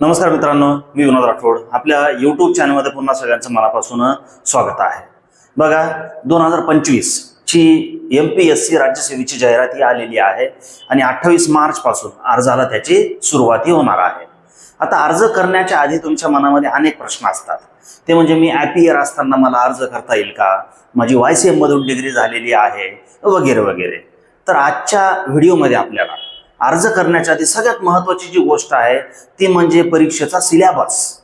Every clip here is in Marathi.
नमस्कार मित्रांनो मी विनोद राठोड. आपल्या यूट्यूब चॅनलमध्ये पुन्हा सगळ्यांचं मनापासून स्वागत आहे. बघा दोन हजार पंचवीस ची एम पी एस सी राज्यसेवेची जाहिरात ही आलेली आहे आणि अठ्ठावीस मार्च पासून अर्जाला त्याची सुरुवाती होणार आहे. आता अर्ज करण्याच्या आधी तुमच्या मनामध्ये अनेक प्रश्न असतात. ते म्हणजे मी ॲपियर असताना मला अर्ज करता येईल का? माझी वाय सी एममधून डिग्री झालेली आहे वगैरे वगैरे. तर आजच्या व्हिडिओमध्ये आपल्याला अर्ज करण्याच्या आधी सगळ्यात महत्वाची जी गोष्ट आहे ती म्हणजे परीक्षेचा सिलॅबस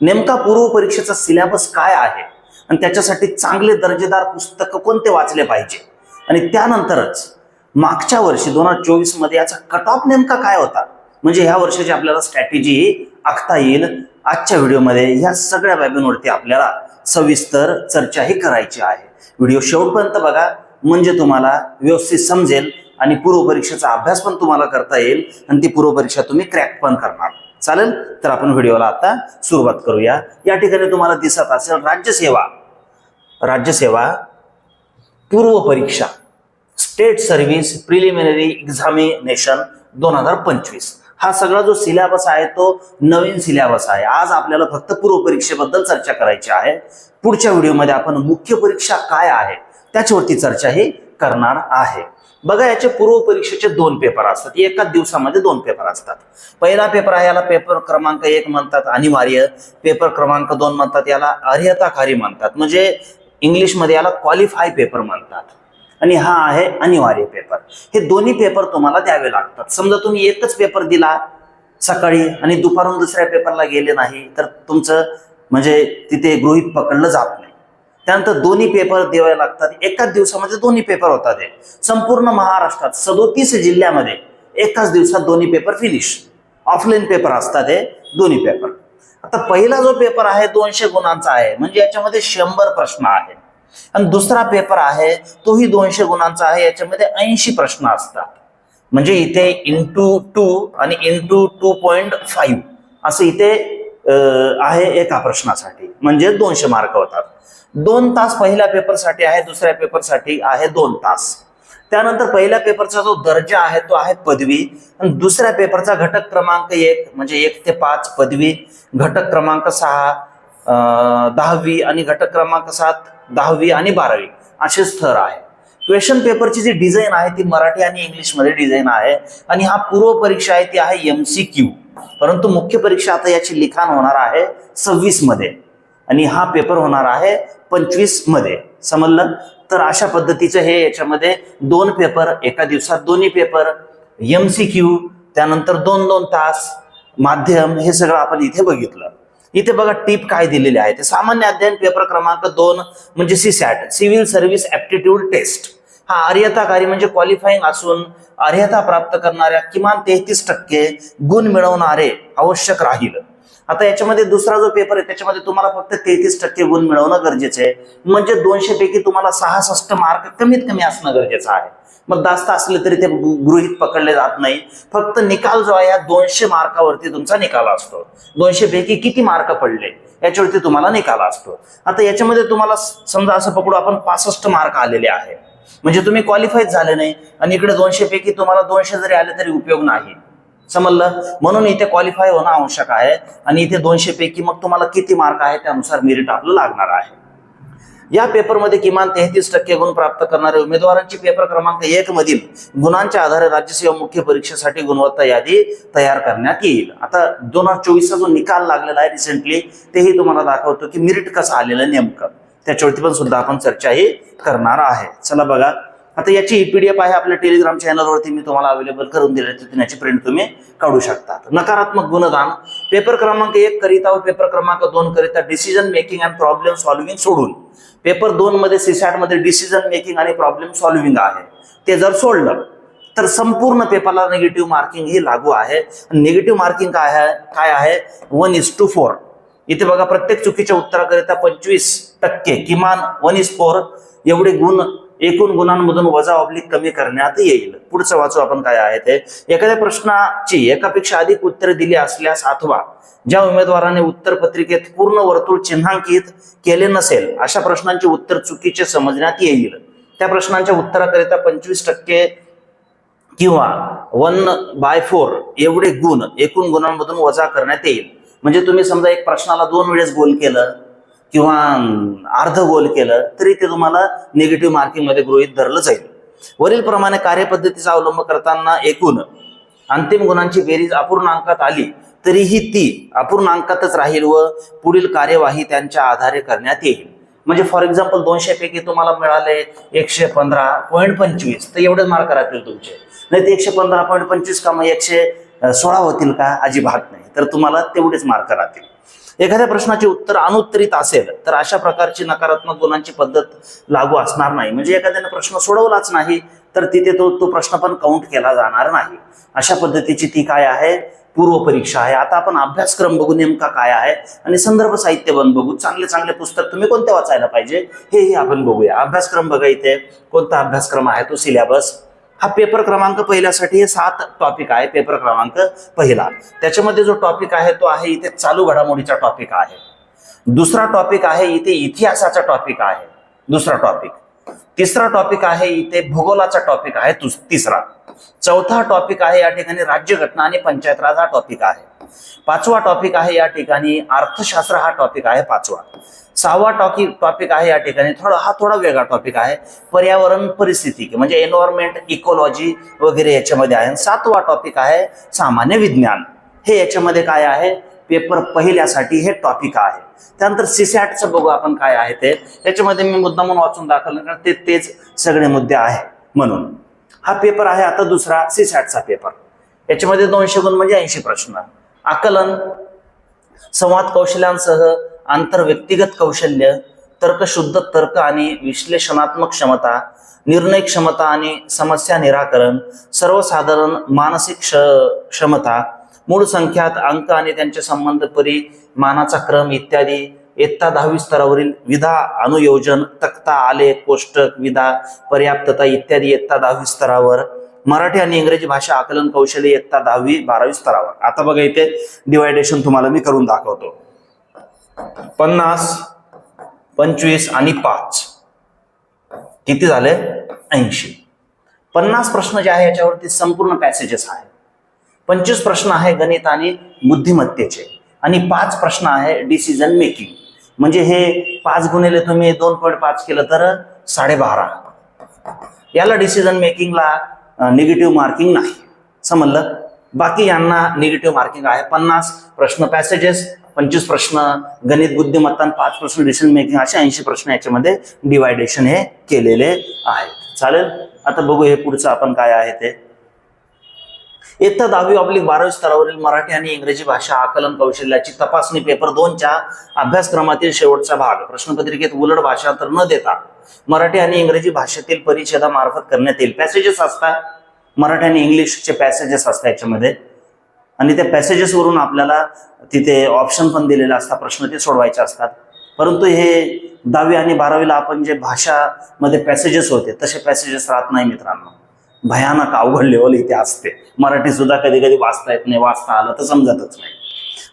नेमका पूर्व परीक्षेचा सिलॅबस काय आहे? आणि त्याच्यासाठी चांगले दर्जेदार पुस्तकं कोणते वाचले पाहिजे? आणि त्यानंतरच मागच्या वर्षी दोन हजार चोवीसमध्ये याचा कट ऑफ नेमका काय होता? म्हणजे ह्या वर्षाची आपल्याला स्ट्रॅटेजी आखता येईल. आजच्या व्हिडिओमध्ये ह्या सगळ्या बाबींवरती आपल्याला सविस्तर चर्चाही करायची आहे. व्हिडिओ शेवटपर्यंत बघा. म्हणजे तुम्हाला व्यवस्थित समजेल. आणि पूर्व परीक्षेचा अभ्यास पण तुम्हाला करता येईल आणि ती पूर्व परीक्षा तुम्ही क्रॅक पण करणार. चालेल? तर आपण व्हिडिओला आता सुरुवात करूया. या ठिकाणी तुम्हाला दिसत असेल राज्यसेवा. राज्यसेवा पूर्व परीक्षा स्टेट सर्व्हिस प्रिलिमिनरी एक्झामिनेशन दोन हजार पंचवीस. हा सगळा जो सिलेबस आहे तो नवीन सिलेबस आहे. आज आपल्याला फक्त पूर्व परीक्षेबद्दल चर्चा करायची आहे. पुढच्या व्हिडिओमध्ये आपण मुख्य परीक्षा काय आहे त्याच्यावरती चर्चा ही करणार आहे. बघा याचे पूर्व परीक्षेचे दोन पेपर असतात. एकाच दिवसामध्ये दोन पेपर असतात. पहिला पेपर आहे याला पेपर क्रमांक एक म्हणतात अनिवार्य. पेपर क्रमांक दोन म्हणतात याला अर्हताकारी म्हणतात. म्हणजे इंग्लिशमध्ये याला क्वालिफाय पेपर म्हणतात. आणि हा आहे अनिवार्य पेपर हे दोन्ही पेपर तुम्हाला द्यावे लागतात. समजा तुम्ही एकच पेपर दिला सकाळी आणि दुपारून दुसऱ्या पेपरला गेले नाही तर तुमचं म्हणजे तिथे गृहित पकडलं जात नाही. त्यानंतर दोन्ही पेपर द्यावे लागतात. एकाच दिवसामध्ये दोन्ही पेपर होतात संपूर्ण महाराष्ट्रात सदोतीस जिल्ह्यामध्ये एकाच दिवसात दोन्ही पेपर फिनिश ऑफलाईन पेपर असतात हे दोन्ही पेपर. आता पहिला जो पेपर आहे दोनशे गुणांचा आहे. म्हणजे याच्यामध्ये शंभर प्रश्न आहे आणि दुसरा पेपर आहे तोही दोनशे गुणांचा आहे. याच्यामध्ये ऐंशी प्रश्न असतात. म्हणजे इथे इंटू टू आणि इंटू टू पॉईंट फाईव्ह असं इथे आहे एका प्रश्नासाठी. म्हणजे दोनशे मार्क होतात. दोन तास पहिल्या पेपरसाठी आहे दुसऱ्या पेपरसाठी आहे दोन तास. त्यानंतर पहिल्या पेपरचा जो दर्जा आहे तो आहे पदवी. आणि दुसऱ्या पेपरचा घटक क्रमांक एक म्हणजे एक ते पाच पदवी. घटक क्रमांक सहा दहावी आणि घटक क्रमांक सात दहावी आणि बारावी. असे स्तर आहे. क्वेश्चन पेपरची जी डिझाईन आहे ती मराठी आणि इंग्लिशमध्ये डिझाईन आहे आणि हा पूर्व परीक्षा आहे ती आहे एम सी क्यू परंतु मुख्य परीक्षा आता याची लिखाण होणार आहे सव्वीसमध्ये आणि हा पेपर होणार आहे पंचवीसमध्ये समजलं? तर अशा पद्धतीचं हे याच्यामध्ये दोन पेपर एका दिवसात दोन्ही पेपर एम सी क्यू त्यानंतर दोन दोन तास माध्यम हे सगळं आपण इथे बघितलं. इथे बघा टीप काय दिलेली आहे. ते सामान्य अध्ययन पेपर क्रमांक दोन म्हणजे CSAT civil service aptitude test. हा अर्यताकारी म्हणजे क्वालिफाईंग असून अर्हता प्राप्त करणाऱ्या किमान तेहतीस टक्के गुण मिळवणारे आवश्यक राहील. आता याच्यामध्ये दुसरा जो पेपर आहे त्याच्यामध्ये तुम्हाला फक्त तेहतीस टक्के गुण मिळवणं गरजेचं आहे. म्हणजे दोनशे पैकी तुम्हाला सहासष्ट मार्क कमीत कमी असणं गरजेचं आहे. मग जास्त असले तरी ते गृहित पकडले जात नाही. फक्त निकाल जो आहे या दोनशे मार्कावरती तुमचा निकाल असतो. दोनशे पैकी किती मार्क पडले याच्यावरती तुम्हाला निकाल असतो. आता याच्यामध्ये तुम्हाला समजा असं पकडू आपण पासष्ट मार्क आलेले आहे. म्हणजे तुम्ही क्वालिफाईच झाले नाही. आणि इकडे दोनशे पैकी तुम्हाला दोनशे जरी आले तरी उपयोग नाही. समजलं? म्हणून इथे क्वालिफाय होणं आवश्यक आहे. आणि इथे दोनशे पैकी मग तुम्हाला किती मार्क आहे त्यानुसार मेरिट आपलं लागणार आहे. या पेपरमध्ये किमान तेहतीस टक्के गुण प्राप्त करणाऱ्या उमेदवारांची पेपर क्रमांक एक मधील गुणांच्या आधारे राज्यसेवा मुख्य परीक्षेसाठी गुणवत्ता यादी तयार करण्यात येईल. आता दोन हजार चोवीसचा जो निकाल लागलेला आहे रिसेंटली तेही तुम्हाला दाखवतो की मेरिट कसं आलेलं नेमकं. त्याच्यावरती पण सुद्धा आपण चर्चाही करणार आहे. चला बघा. आता याची पीडीएफ आहे आपल्या टेलिग्राम चॅनलवरती मी तुम्हाला अवेलेबल करून दिले तिथून याची प्रिंट तुम्ही काढू शकता नकारात्मक गुणदान पेपर क्रमांक एक करिता व पेपर क्रमांक दोन करिता decision making and problem solving सोडून. पेपर दोन मध्ये सीसॅटमध्ये डिसिजन मेकिंग आणि प्रॉब्लेम सॉल्व्हिंग आहे. ते जर सोडलं तर संपूर्ण पेपरला निगेटिव्ह मार्किंग ही लागू आहे. निगेटिव्ह मार्किंग काय आहे? काय आहे? वन इज टू फोर इथे बघा प्रत्येक चुकीच्या उत्तराकरिता पंचवीस टक्के किमान वन इज फोर एवढे गुण एकूण गुणांमधून वजा ऑब्लिक कमी करण्यात येईल. पुढचं वाचू आपण काय आहे ते. एखाद्या प्रश्नाची एकापेक्षा अधिक उत्तरे दिली असल्यास अथवा ज्या उमेदवाराने उत्तर पत्रिकेत पूर्ण वर्तुळ चिन्हांकित केले नसेल अशा प्रश्नांचे उत्तर चुकीचे समजण्यात येईल. त्या प्रश्नांच्या उत्तराकरिता पंचवीस टक्के किंवा वन बाय फोर एवढे गुण एकूण गुणांमधून वजा करण्यात येईल. म्हणजे तुम्ही समजा एक प्रश्नाला दोन वेळेस गोल केलं किंवा अर्ध गोल केलं तरी ते तुम्हाला निगेटिव्ह मार्किंगमध्ये गृहित गृहीत धरलं जाईल. वरील प्रमाणे कार्यपद्धतीचा अवलंब करताना एकूण अंतिम गुणांची बेरीज अपूर्णांकात आली तरीही ती अपूर्णांकातच राहील व पुढील कार्यवाही त्यांच्या आधारे करण्यात येईल. म्हणजे फॉर एक्झाम्पल दोनशे पैकी तुम्हाला मिळाले एकशे पंधरा पॉईंट पंचवीस. तर एवढेच मार्क राहतील तुमचे. नाही ते एकशे पंधरा पॉईंट पंचवीस का मग एकशे सोळा होतील का? अजिबात नाही. तर तुम्हाला तेवढेच मार्क राहतील. एखाद्या प्रश्नाचे उत्तर अनुत्तरित असेल तर अशा प्रकारची नकारात्मक गुणांची पद्धत लागू असणार नाही. म्हणजे एखाद्याने प्रश्न सोडवलाच नाही तर तिथे तो तो प्रश्न पण काउंट केला जाणार नाही. अशा पद्धतीची ती काय आहे? पूर्वपरीक्षा आहे. आता आपण अभ्यासक्रम बघू नेमका काय आहे आणि संदर्भ साहित्य पण बघू. चांगले चांगले पुस्तक तुम्ही कोणते वाचायला पाहिजे हेही आपण बघूया. अभ्यासक्रम बघा इथे. कोणता अभ्यासक्रम आहे? तो सिलेबस हा पेपर क्रमांक पहिल्यासाठी हे सात टॉपिक आहे पेपर क्रमांक पहिला. त्याच्यामध्ये जो टॉपिक आहे तो आहे इथे चालू घडामोडीचा टॉपिक आहे. दुसरा टॉपिक आहे इथे इतिहासाचा टॉपिक आहे. दुसरा टॉपिक तिसरा टॉपिक आहे इथे भूगोलाचा टॉपिक आहे तिसरा. चौथा टॉपिक आहे या ठिकाणी राज्यघटना आणि पंचायत राज हा टॉपिक आहे. पाचवा टॉपिक आहे या ठिकाणी अर्थशास्त्र हा टॉपिक आहे पाचवा. सहावा टॉपिक टॉपिक आहे या ठिकाणी थोडा हा थोडा वेगळा टॉपिक आहे. पर्यावरण परिस्थिती म्हणजे एन्व्हायरमेंट इकोलॉजी वगैरे याच्यामध्ये आहे. सातवा टॉपिक आहे सामान्य विज्ञान. हे याच्यामध्ये काय आहे? पेपर पहिल्यासाठी हे टॉपिक आहे. त्यानंतर सीसॅटचं बघू आपण काय आहे ते. याच्यामध्ये मी मुद्दा म्हणून वाचून दाखवलं कारण ते तेच सगळे मुद्दे आहे म्हणून. हा पेपर आहे आता दुसरा सी सॅटचा पेपर. याच्यामध्ये दोनशे गुण म्हणजे ऐंशी प्रश्न. आकलन संवाद कौशल्यांसह आंतर व्यक्तिगत कौशल्य तर्कशुद्ध तर्क आणि विश्लेषणात्मक क्षमता निर्णय क्षमता आणि समस्या निराकरण सर्वसाधारण मानसिक क्ष क्षमता मूळ संख्यात अंक आणि त्यांचे संबंध परिमानाचा क्रम इत्यादी इयत्ता दहावी स्तरावरील विधा अनुयोजन तक्ता आलेख कोष्टक विधा पर्याप्तता इत्यादी इयत्ता दहावी स्तरावर मराठी आणि इंग्रजी भाषा आकलन कौशल्य इयत्ता दहावी बारावी स्तरावर. आता बघा इथे डिवायडेशन तुम्हाला मी करून दाखवतो. पन्नास पंचवीस आणि पाच. किती झाले? ऐंशी. पन्नास प्रश्न जे आहे याच्यावरती संपूर्ण पॅसेजेस आहे. पंचवीस प्रश्न आहे गणित आणि बुद्धिमत्तेचे. आणि पाच प्रश्न आहे डिसिजन मेकिंग म्हणजे हे पाच गुणिले तुम्ही दोन पॉईंट पाच केलं तर साडेबारा. याला डिसिजन मेकिंगला निगेटिव्ह मार्किंग नाही. समजलं? बाकी यांना निगेटिव्ह मार्किंग आहे. पन्नास प्रश्न पॅसेजेस पंचवीस प्रश्न गणित बुद्धिमत्ता पाच प्रश्न डिसिजन मेकिंग असे ऐंशी प्रश्न याच्यामध्ये डिवायडेशन हे केलेले आहेत. चालेल? आता बघू हे पुढचं आपण काय आहे ते. इयत्ता दहावी ऑब्लिक बारावी स्तरावरील मराठी आणि इंग्रजी भाषा आकलन कौशल्याची तपासणी पेपर दोनच्या अभ्यासक्रमातील शेवटचा भाग. प्रश्नपत्रिकेत उलट भाषांतर न देता मराठी आणि इंग्रजी भाषेतील परिच्छेदामार्फत करण्यात येईल. पॅसेजेस असतात. मराठी आणि इंग्लिशचे पॅसेजेस असतात याच्यामध्ये. आणि त्या पॅसेजेस वरून आपल्याला तिथे ऑप्शन पण दिलेले असतात प्रश्न ते सोडवायचे असतात. परंतु हे दहावी आणि बारावीला आपण जे भाषामध्ये पॅसेजेस होते तसे पॅसेजेस राहत नाही मित्रांनो. भयानक अवघड लेवल इथे असते. मराठी सुद्धा कधी कधी वाचता येत नाही वाचता आलं तर समजतच नाही.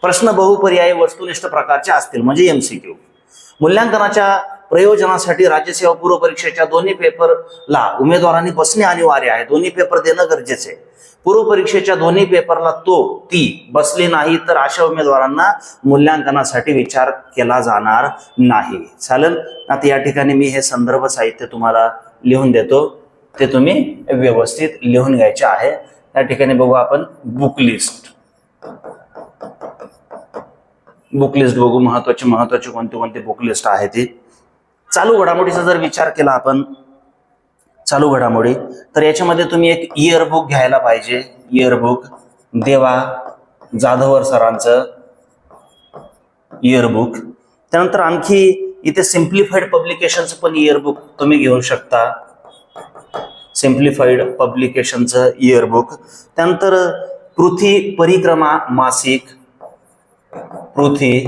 प्रश्न बहुपर्यायी वस्तुनिष्ठ प्रकारचे असतील म्हणजे एमसीक्यू मूल्यांकनाच्या प्रयोजनासाठी राज्यसेवा पूर्व परीक्षेच्या दोन्ही पेपरला उमेदवारांनी बसणे अनिवार्य आहे. दोन्ही पेपर देणं गरजेचे आहे. पूर्व परीक्षेच्या दोन्ही पेपरला तो ती बसली नाही तर अशा उमेदवारांना मूल्यांकनासाठी विचार केला जाणार नाही. चालेल? आता या ठिकाणी मी हे संदर्भ साहित्य तुम्हाला लिहून देतो. ते तुम्ही व्यवस्थित लिहून घ्यायचे आहे. त्या ठिकाणी बघू आपण बुक लिस्ट बुक लिस्ट बघू महत्वाची महत्वाची कोणती कोणती बुक लिस्ट आहे ती. चालू घडामोडीचा जर विचार केला आपण चालू घडामोडी तर याच्यामध्ये तुम्ही एक इयरबुक घ्यायला पाहिजे. इयरबुक देवा जाधवर सरांचं इयरबुक त्यानंतर आणखी इथे सिम्प्लिफाईड पब्लिकेशनचं पण इयरबुक तुम्ही घेऊ शकता. सिम्प्लिफाईड पब्लिकेशनचं इयरबुक त्यानंतर पृथ्वी परिक्रमा मासिक पृथ्वी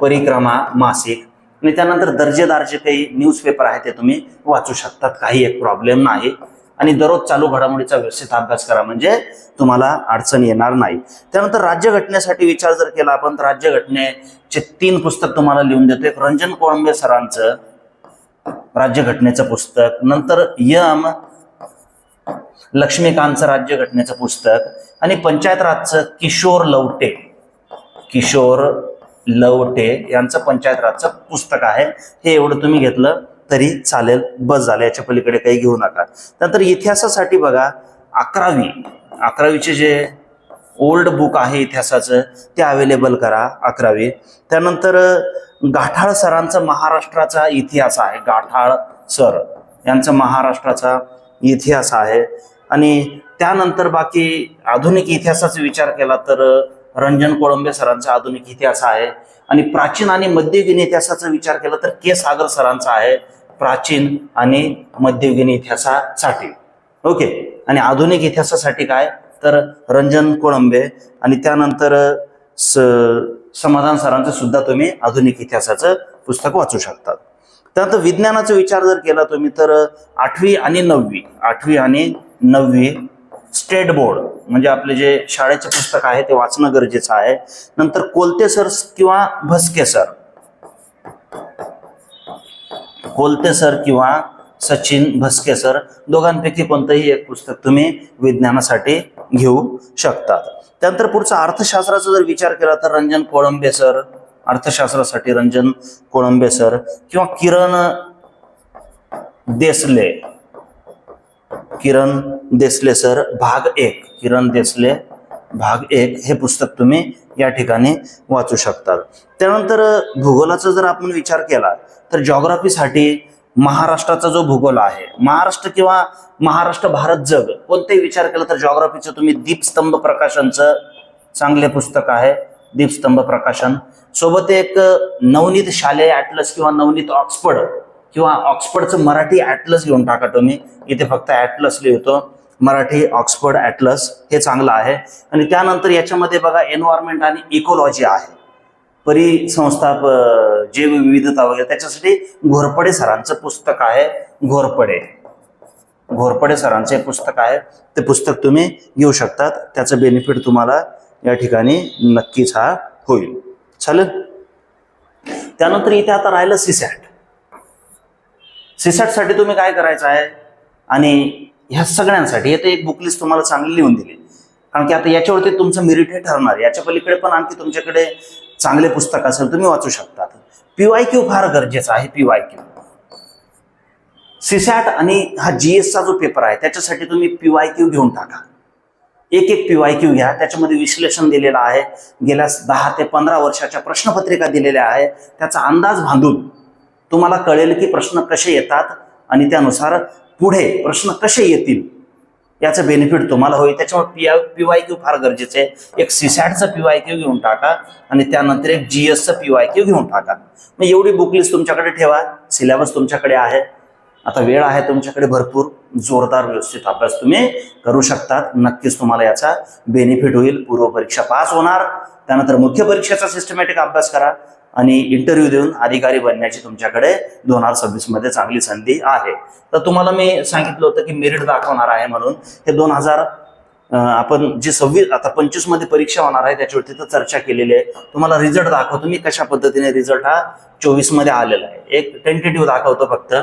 परिक्रमा मासिक. आणि त्यानंतर दर्जेदार जे काही न्यूजपेपर आहे ते तुम्ही वाचू शकतात. काही एक प्रॉब्लेम नाही. आणि दररोज चालू घडामोडीचा व्यवस्थित अभ्यास करा. म्हणजे तुम्हाला अडचण येणार नाही. त्यानंतर राज्यघटनेसाठी विचार जर केला आपण तर राज्यघटनेचे तीन पुस्तक तुम्हाला लिहून देतो एक रंजन कोळंबे सरांचं. राज्यघटनेचं पुस्तक नंतर यम लक्ष्मीकांतचं राज्यघटनेचं पुस्तक आणि पंचायत राजचं किशोर लवटे. किशोर लवटे यांचं पंचायत राजचं पुस्तक आहे. हे एवढं तुम्ही घेतलं तरी चालेल बस झालं याच्या पलीकडे काही घेऊ नका. नंतर इतिहासासाठी बघा अकरावी. अकरावीचे जे ओल्ड बुक आहे इतिहासाचं ते अवेलेबल करा अकरावी. त्यानंतर गाठाळ सरांचा महाराष्ट्राचा इतिहास आहे. गाठाळ सर यांचा महाराष्ट्राचा इतिहास आहे. आणि त्यानंतर बाकी आधुनिक इतिहासाचा विचार केला तर रंजन कोळंबे सरांचा आधुनिक इतिहास आहे. आणि प्राचीन आणि मध्ययुगीन इतिहासाचा विचार केला तर के सागर सरांचा आहे प्राचीन आणि मध्ययुगीन इतिहासासाठी. ओके? आणि आधुनिक इतिहासासाठी काय? तर रंजन कोळंबे आणि त्यानंतर स समाधान सरांचं सुद्धा तुम्ही आधुनिक इतिहासाचं पुस्तक वाचू शकतात. त्यानंतर विज्ञानाचा विचार जर केला तुम्ही तर आठवी आणि नववी आठवी आणि नववी स्टेट बोर्ड म्हणजे आपले जे शाळेचे पुस्तक आहे ते वाचणं गरजेचं आहे. नंतर कोलते सर किंवा भस्के सर. कोलते सर किंवा सचिन भस्के सर दोघांपैकी कोणतंही एक पुस्तक तुम्ही विज्ञानासाठी घेऊ शकतात. त्यानंतर पुढचा अर्थशास्त्राचा जर विचार केला तर रंजन कोळंबे सर अर्थशास्त्रासाठी रंजन कोळंबे सर किंवा किरण देसले. किरण देसले सर भाग एक. किरण देसले भाग एक. हे पुस्तक तुम्ही या ठिकाणी वाचू शकतात. त्यानंतर भूगोलाचा जर आपण विचार केला तर जॉग्राफीसाठी महाराष्ट्राचा जो भूगोल आहे महाराष्ट्र किंवा महाराष्ट्र भारत जग कोणतेही विचार केला तर जॉग्राफीचं तुम्ही दीपस्तंभ प्रकाशनचं चांगले पुस्तक आहे दीपस्तंभ प्रकाशन. सोबत एक नवनीत शालेय ॲटलस किंवा नवनीत ऑक्सफर्ड किंवा ऑक्सफर्डचं मराठी ॲटलस घेऊन टाका तुम्ही. इथे फक्त ॲटलस लिहितो. मराठी ऑक्सफर्ड ॲटलस हे चांगलं आहे. आणि त्यानंतर याच्यामध्ये बघा एन्व्हायरमेंट आणि इकोलॉजी आहे. परिसंस्था प- जैव विविधता वगैरे त्याच्यासाठी घोरपडे सरांचं पुस्तक आहे. घोरपडे. घोरपडे सरांचं एक पुस्तक आहे. ते पुस्तक तुम्ही घेऊ शकतात. त्याचं बेनिफिट तुम्हाला या ठिकाणी नक्कीच हा होईल. चालेल? त्यानंतर इथे आता राहिलं सिसॅट सिसॅटसाठी तुम्ही काय करायचं आहे? आणि ह्या सगळ्यांसाठी येते एक बुकलिस्ट तुम्हाला चांगली लिहून दिली. कारण की आता याच्यावरती तुमचं मेरिट हे ठरणार. याच्या पलीकडे पण आणखी तुमच्याकडे चांगले पुस्तक असेल तुम्ही वाचू शकतात. पीवाय क्यू फार गरजेचं आहे पीवाय क्यू सिसॅट आणि हा जीएसचा जो पेपर आहे त्याच्यासाठी तुम्ही पीवाय क्यू घेऊन टाका. एक एक पीवाय क्यू घ्या त्याच्यामध्ये विश्लेषण दिलेलं आहे. गेल्या दहा ते पंधरा वर्षाच्या प्रश्नपत्रिका दिलेल्या आहे त्याचा अंदाज बांधून तुम्हाला कळेल की प्रश्न कसे येतात आणि त्यानुसार पुढे प्रश्न कसे येतील. याचं बेनिफिट तुम्हाला होईल. त्याच्यामुळे पी पी वाय क्यू फार गरजेचं आहे. एक सीसॅटचं पी वाय क्यू घेऊन टाका आणि त्यानंतर एक जी एसचं पी वाय क्यू घेऊन टाका. मग एवढी बुकलिस्ट तुमच्याकडे ठेवा. सिलेबस तुमच्याकडे आहे. आता वेळ आहे तुमच्याकडे भरपूर. जोरदार व्यवस्थित अभ्यास तुम्ही करू शकतात. नक्कीच तुम्हाला याचा बेनिफिट होईल. पूर्व परीक्षा पास होणार. त्यानंतर मुख्य परीक्षेचा सिस्टमॅटिक अभ्यास करा. आणि इंटरव्ह्यू देऊन अधिकारी बनण्याची तुमच्याकडे दोन हजार सव्वीसमध्ये चांगली संधी आहे. तर तुम्हाला मी सांगितलं होतं की मेरिट दाखवणार आहे म्हणून. हे दोन हजार आपण जी सव्वीस आता पंचवीसमध्ये परीक्षा होणार आहे त्याच्यावरती तर चर्चा केलेली आहे. तुम्हाला रिझल्ट दाखवतो. मी कशा पद्धतीने रिझल्ट हा चोवीसमध्ये आलेला आहे. एक टेंटेटिव्ह दाखवतो फक्त.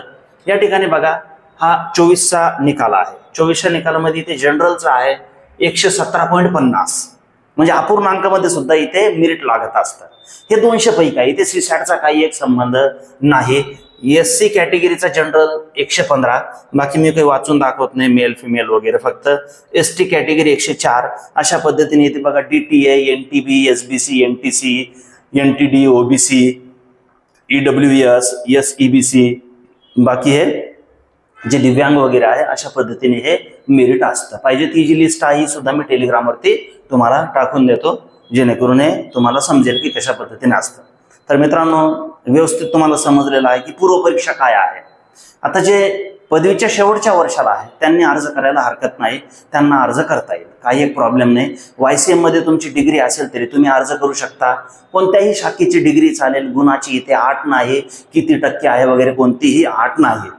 या ठिकाणी बघा हा चोवीसचा निकाल आहे. चोवीसच्या निकालामध्ये इथे जनरलचा आहे एकशे सतरा पॉईंट पन्नास. म्हणजे अपूर्णांकामध्ये सुद्धा इथे मिरिट लागत असतं. हे दोनशे पैकी आहे. इथे सीसॅटचा काही एक संबंध नाही. एस सी कॅटेगरीचा जनरल एकशे पंधरा. बाकी मी काही वाचून दाखवत नाही मेल फिमेल वगैरे. फक्त एस टी कॅटेगरी एकशे चार. अशा पद्धतीने इथे बघा D T A N T B S B C N T C N T D O B C E W S S E B C बाकी हे जे दिव्यांग वगैरे आहे अशा पद्धतीने हे मेरिट असतं. पाहिजे ती जी लिस्ट आहे ही सुद्धा मी टेलिग्रामवरती तुम्हाला टाकून देतो जेणेकरून हे तुम्हाला समजेल की कशा पद्धतीने असतं. तर मित्रांनो व्यवस्थित तुम्हाला समजलेलं आहे की पूर्व परीक्षा काय आहे. आता जे पदवीच्या शेवटच्या वर्षाला आहे त्यांनी अर्ज करायला हरकत नाही त्यांना अर्ज करता येईल. काही एक प्रॉब्लेम नाही. वाय सी मध्ये तुमची डिग्री असेल तरी तुम्ही अर्ज करू शकता. कोणत्याही शाखेची डिग्री चालेल गुणाची इथे आठ नाही किती टक्के आहे वगैरे कोणतीही आठ नाही.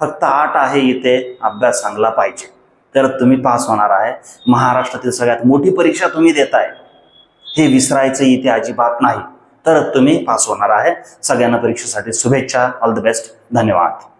फक्त आठ आहे इथे अभ्यास चांगला पाहिजे. तर तुम्ही पास होणार आहे. महाराष्ट्रातील सगळ्यात मोठी परीक्षा तुम्ही देताय. हे विसरायचं इथे अजिबात नाही. तर तुम्ही पास होणार आहे. सगळ्यांना परीक्षेसाठी शुभेच्छा. ऑल द बेस्ट धन्यवाद.